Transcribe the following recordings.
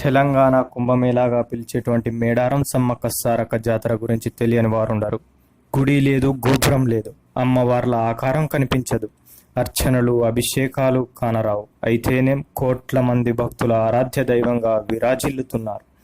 తెలంగాణ కుంభమేళాగా పిలిచేటువంటి మేడారం సమ్మక్క సారక్క జాతర గురించి తెలియని వారుండరు. గుడి లేదు గోపురం లేదు. అమ్మవార్ల ఆకారం కనిపించదు. అర్చనలు అభిషేకాలు కానరావు. అయితేనేం కోట్ల మంది భక్తుల ఆరాధ్య దైవంగా విరాజిల్లుతున్నారు.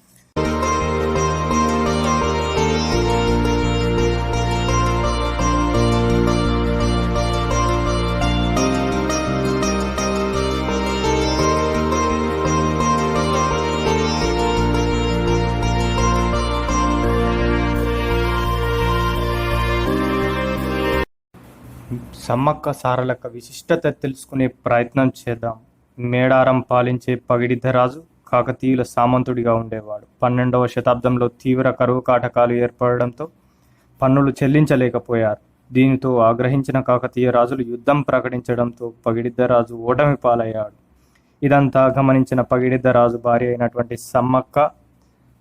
సమ్మక్క సారలక్క విశిష్టత తెలుసుకునే ప్రయత్నం చేద్దాం. మేడారం పాలించే పగిడిద్దరాజు కాకతీయుల సామంతుడిగా ఉండేవాడు. పన్నెండవ శతాబ్దంలో తీవ్ర కరువు కాటకాలు ఏర్పడడంతో పన్నులు చెల్లించలేకపోయారు. దీనితో ఆగ్రహించిన కాకతీయ రాజులు యుద్ధం ప్రకటించడంతో పగిడిద్దరాజు ఓటమి పాలయ్యాడు. ఇదంతా గమనించిన పగిడిద్దరాజు భార్య అయినటువంటి సమ్మక్క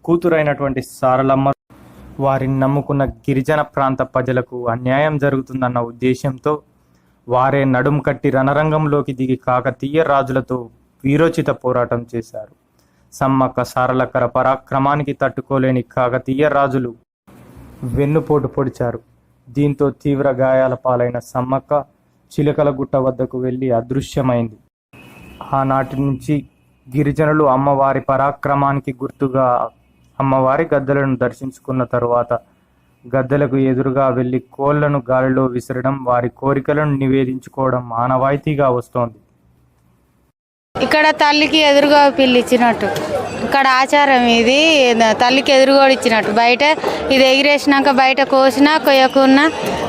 కూతురైనటువంటి సారలమ్మ వారిని నమ్ముకున్న గిరిజన ప్రాంత ప్రజలకు అన్యాయం జరుగుతుందన్న ఉద్దేశంతో వారే నడుం కట్టి రణరంగంలోకి దిగి కాకతీయ రాజులతో వీరోచిత పోరాటం చేశారు. సమ్మక్క సారలకర పరాక్రమానికి తట్టుకోలేని కాకతీయ రాజులు వెన్నుపోటు పొడిచారు. దీంతో తీవ్ర గాయాల పాలైన సమ్మక్క చిలకల గుట్ట వద్దకు వెళ్ళి అదృశ్యమైంది. ఆనాటి నుంచి గిరిజనులు అమ్మవారి పరాక్రమానికి గుర్తుగా అమ్మవారి గద్దెలను దర్శించుకున్న తరువాత గద్దెలకు ఎదురుగా వెళ్ళి కోళ్ళను గాలిలో విసరడం వారి కోరికలను నివేదించుకోవడం ఆనవాయితీగా వస్తోంది. ఇక్కడ తల్లికి ఎదురుగా పిల్లి ఇచ్చినట్టు. ఇక్కడ ఆచారం ఇది. తల్లికి ఎదురుగా ఇచ్చినట్టు. బయట ఇది ఎగిరేసినాక బయట కోసినా కొయ్యకున్నా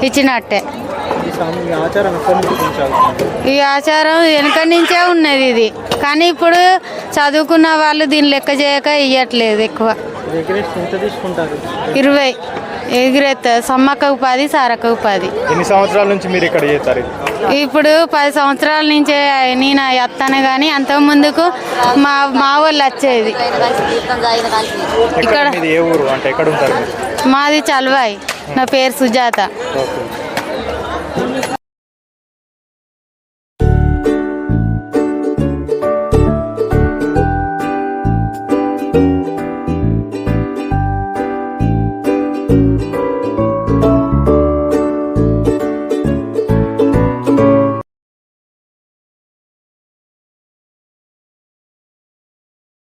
ఇచ్చినట్టే. ఈ ఆచారం ఎక్కడి నుంచి కొనసాగుతుంది? ఈ ఆచారం వెనక నుంచే ఉన్నది ఇది. కానీ ఇప్పుడు చదువుకున్న వాళ్ళు దీన్ని లెక్క చేయక ఇయ్యట్లేదు ఎక్కువ. ఇరవై. ఎగిరేస్తారు సమ్మక్కకు పది సారక్కకు పది ఎన్ని సంవత్సరాల నుంచి మీరు ఇక్కడ చేస్తారు? ఇప్పుడు పది సంవత్సరాల నుంచే నేను ఎత్తాను కానీ అంతకు ముందుకు మా మా వాళ్ళు వచ్చేది. ఇక్కడ మీది ఏ ఊరు? అంటే ఎక్కడ ఉంటారు మీరు? మాది చల్వాయి. నా పేరు సుజాత.